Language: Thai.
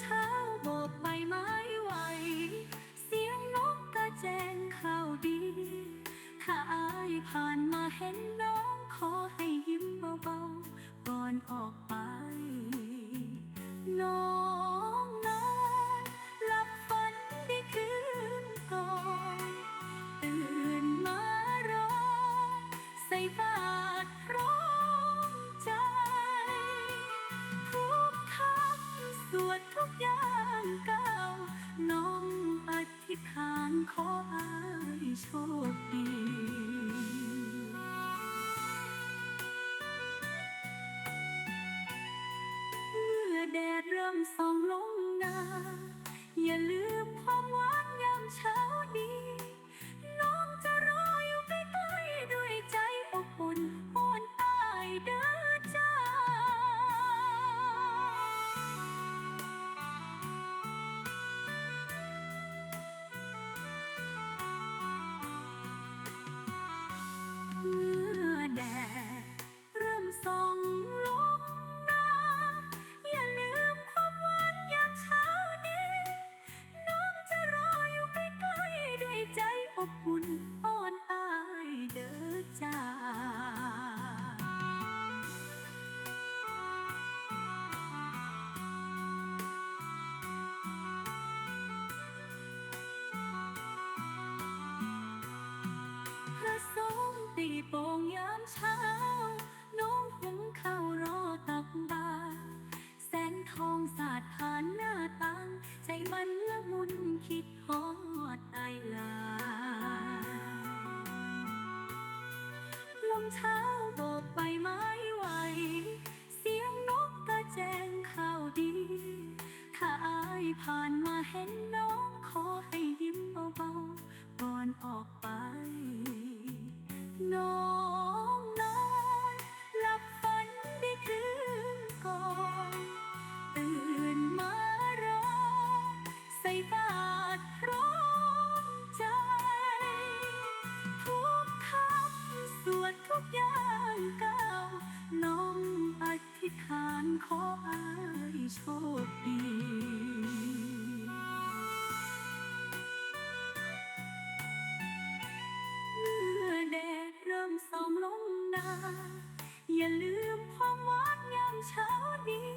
เช้าโบกใบไม้ไหว เสียงนกกระแจงข่าวดี ถ้าอายผ่านมาเห็นน้องขอให้ยิ้มเบาๆก่อนออกไป วดทุกอย่างเก่าน้องอธิษฐานขออายโชคดีเมื่อแดดเริ่มส่องลงนาอย่าลืม 我 เห็นน้องขอให้ยิ้มเบาๆก่อนออกไป น้องนอนหลับฝันได้คืนก่อนตื่นมารอใส่บาตรพร้อมใจ ทุกคำสวดทุกอย่างา อย่าลืมความหวานยามเช้านี้